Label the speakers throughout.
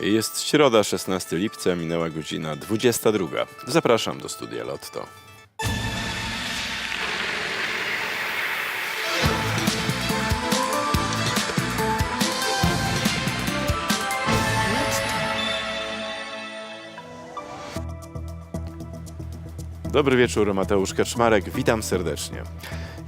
Speaker 1: Jest środa, 16 lipca, minęła godzina 22. Zapraszam do studia Lotto. Dobry wieczór, Mateusz Kaczmarek, witam serdecznie.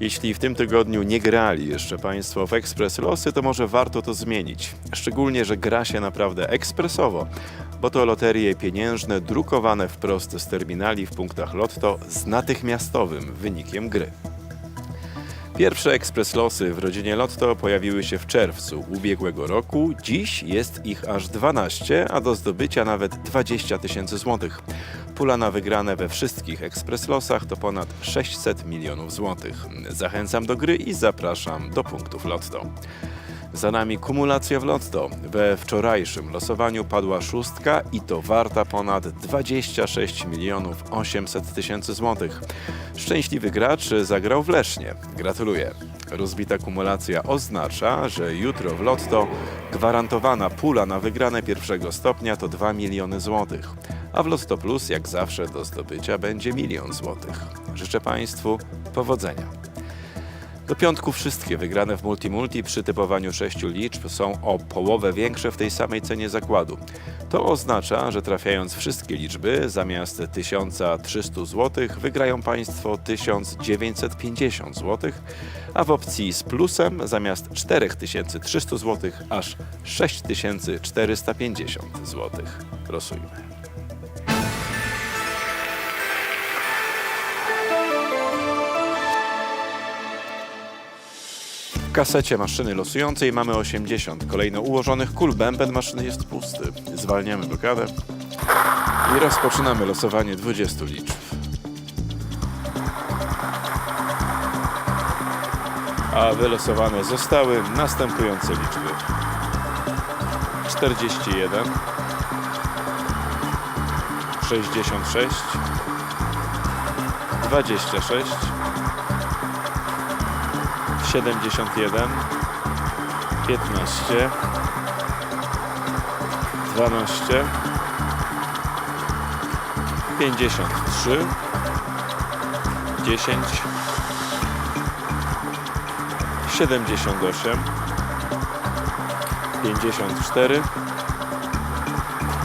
Speaker 1: Jeśli w tym tygodniu nie grali jeszcze Państwo w Ekspres Losy, to może warto to zmienić. Szczególnie, że gra się naprawdę ekspresowo, bo to loterie pieniężne drukowane wprost z terminali w punktach Lotto z natychmiastowym wynikiem gry. Pierwsze ekspres losy w rodzinie Lotto pojawiły się w czerwcu ubiegłego roku. Dziś jest ich aż 12, a do zdobycia nawet 20 tysięcy złotych. Pula na wygrane we wszystkich ekspres losach to ponad 600 milionów złotych. Zachęcam do gry i zapraszam do punktów Lotto. Za nami kumulacja w Lotto. We wczorajszym losowaniu padła szóstka i to warta ponad 26 milionów 800 tysięcy złotych. Szczęśliwy gracz zagrał w Lesznie. Gratuluję. Rozbita kumulacja oznacza, że jutro w Lotto gwarantowana pula na wygrane pierwszego stopnia to 2 miliony złotych. A w Lotto Plus jak zawsze do zdobycia będzie milion złotych. Życzę Państwu powodzenia. Do piątku wszystkie wygrane w Multimulti przy typowaniu sześciu liczb są o połowę większe w tej samej cenie zakładu. To oznacza, że trafiając wszystkie liczby, zamiast 1300 zł wygrają Państwo 1950 zł, a w opcji z plusem zamiast 4300 zł aż 6450 zł. Losujmy. Kasecie maszyny losującej mamy 80. Kolejno ułożonych kul. Bęben maszyny jest pusty. Zwalniamy blokadę i rozpoczynamy losowanie 20 liczb. A wylosowane zostały następujące liczby. 41 66 26 71 15 12 53 10 78 54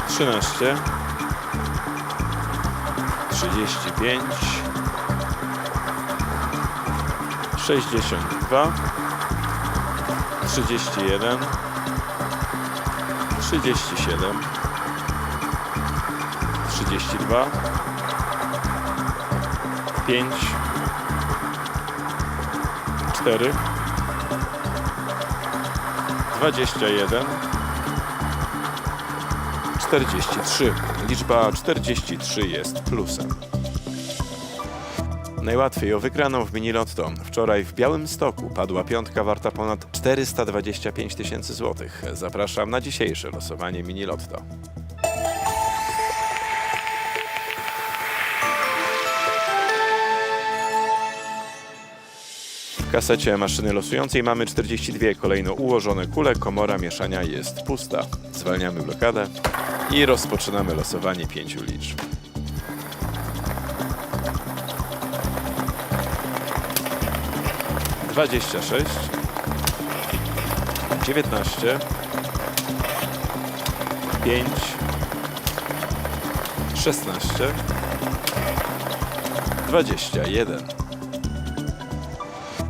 Speaker 1: 13 35 62 31 37 32 5 4 21 43. Liczba 43 jest plusem. Najłatwiej o wygraną w Minilotto. Wczoraj w Białym Stoku padła piątka warta ponad 425 tysięcy złotych. Zapraszam na dzisiejsze losowanie Minilotto. W kasecie maszyny losującej mamy 42 kolejno ułożone kule. Komora mieszania jest pusta. Zwalniamy blokadę i rozpoczynamy losowanie pięciu liczb. Dwadzieścia sześć, dziewiętnaście, pięć, szesnaście, dwadzieścia jeden.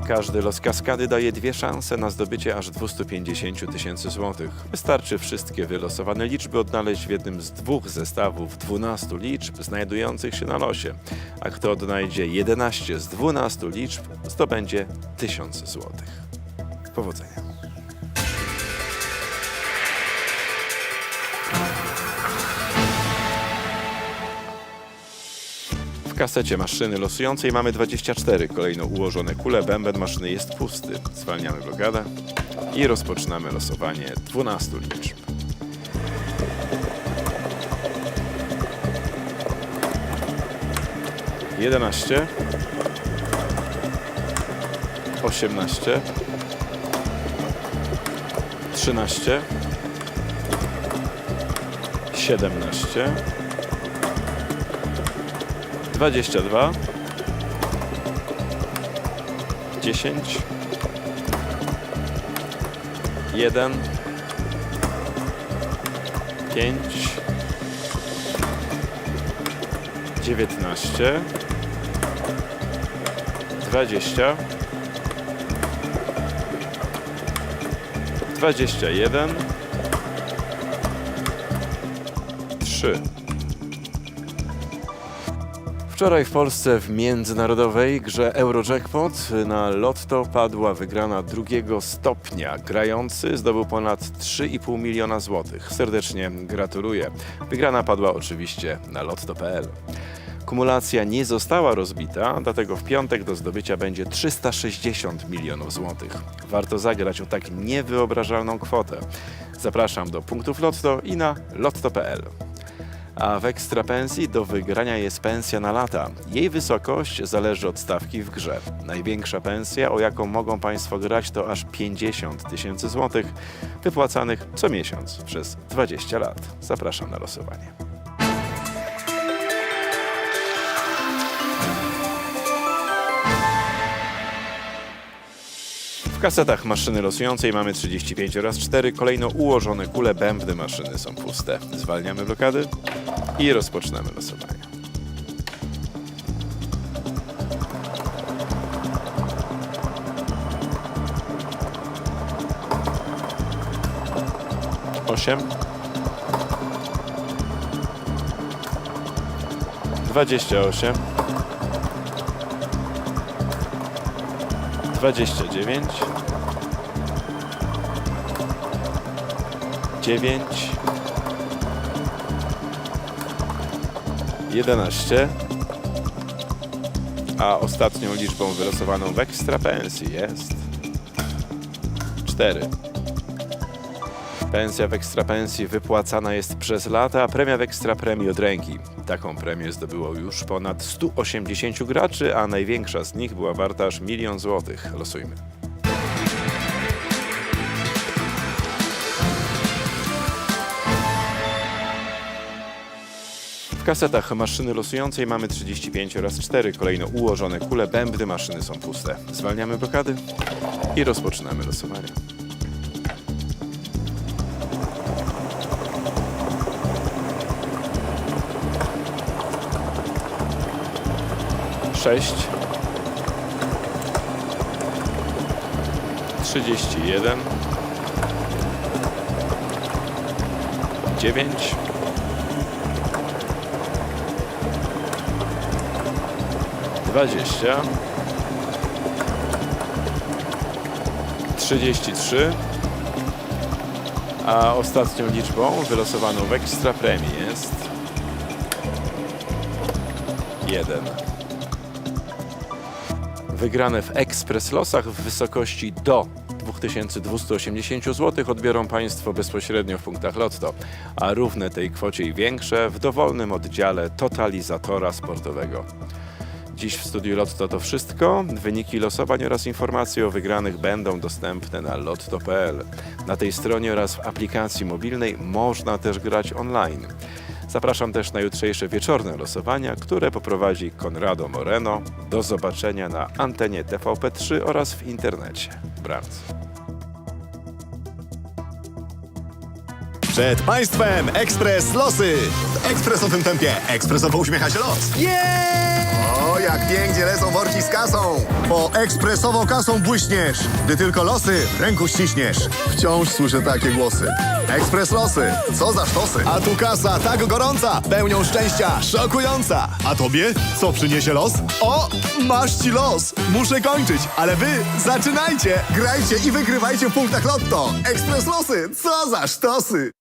Speaker 1: Każdy los kaskady daje dwie szanse na zdobycie aż 250 tysięcy złotych. Wystarczy wszystkie wylosowane liczby odnaleźć w jednym z dwóch zestawów 12 liczb znajdujących się na losie. A kto odnajdzie 11 z 12 liczb, zdobędzie 1000 złotych. Powodzenia. Kasecie maszyny losującej mamy 24 kolejno ułożone kule. Bęben maszyny jest pusty. Zwalniamy blokadę i rozpoczynamy losowanie 12 liczb. Jedenaście, osiemnaście, trzynaście, siedemnaście, dwadzieścia dwa, dziesięć, jeden, pięć, dziewiętnaście, dwadzieścia, dwadzieścia jeden, trzy. Wczoraj w Polsce w międzynarodowej grze Eurojackpot na lotto padła wygrana drugiego stopnia. Grający zdobył ponad 3,5 miliona złotych. Serdecznie gratuluję. Wygrana padła oczywiście na lotto.pl. Kumulacja nie została rozbita, dlatego w piątek do zdobycia będzie 360 milionów złotych. Warto zagrać o tak niewyobrażalną kwotę. Zapraszam do punktów Lotto i na lotto.pl. A w ekstra pensji do wygrania jest pensja na lata. Jej wysokość zależy od stawki w grze. Największa pensja, o jaką mogą Państwo grać, to aż 50 tysięcy złotych, wypłacanych co miesiąc przez 20 lat. Zapraszam na losowanie. Kasetach maszyny losującej mamy 35 oraz 4. Kolejno ułożone kule bębny maszyny są puste. Zwalniamy blokady i rozpoczynamy losowanie. Osiem. Dwadzieścia osiem. Dwadzieścia dziewięć. Dziewięć. 11. A ostatnią liczbą wylosowaną w ekstra pensji jest 4. Pensja w ekstra pensji wypłacana jest przez lata, a premia w ekstra premii od ręki. Taką premię zdobyło już ponad 180 graczy, a największa z nich była warta aż milion złotych. Losujmy. W kasetach maszyny losującej mamy 35 oraz 4. Kolejno ułożone kule bębny maszyny są puste. Zwalniamy blokady i rozpoczynamy losowanie. Sześć. Trzydzieści jeden. Dziewięć. dwadzieścia, trzydzieści trzy, a ostatnią liczbą wylosowaną w ekstra premii jest jeden. Wygrane w ekspres losach w wysokości do 2280 zł odbiorą Państwo bezpośrednio w punktach Lotto, a równe tej kwocie i większe w dowolnym oddziale totalizatora sportowego. Dziś w studiu Lotto to wszystko. Wyniki losowań oraz informacje o wygranych będą dostępne na lotto.pl. Na tej stronie oraz w aplikacji mobilnej można też grać online. Zapraszam też na jutrzejsze wieczorne losowania, które poprowadzi Conrado Moreno. Do zobaczenia na antenie TVP3 oraz w internecie. Dobranoc.
Speaker 2: Przed Państwem Ekspres Losy.
Speaker 3: W ekspresowym tempie ekspresowo uśmiecha się los. O, jak pięknie lecą worki z kasą. Bo ekspresową kasą błyśniesz, gdy tylko losy w ręku ściśniesz. Wciąż słyszę takie głosy. Ekspres losy, co za sztosy.
Speaker 2: A tu kasa tak gorąca, pełnią szczęścia, szokująca. A tobie co przyniesie los? O, masz ci los. Muszę kończyć, ale wy zaczynajcie.
Speaker 3: Grajcie i wygrywajcie w punktach lotto. Ekspres losy, co za sztosy.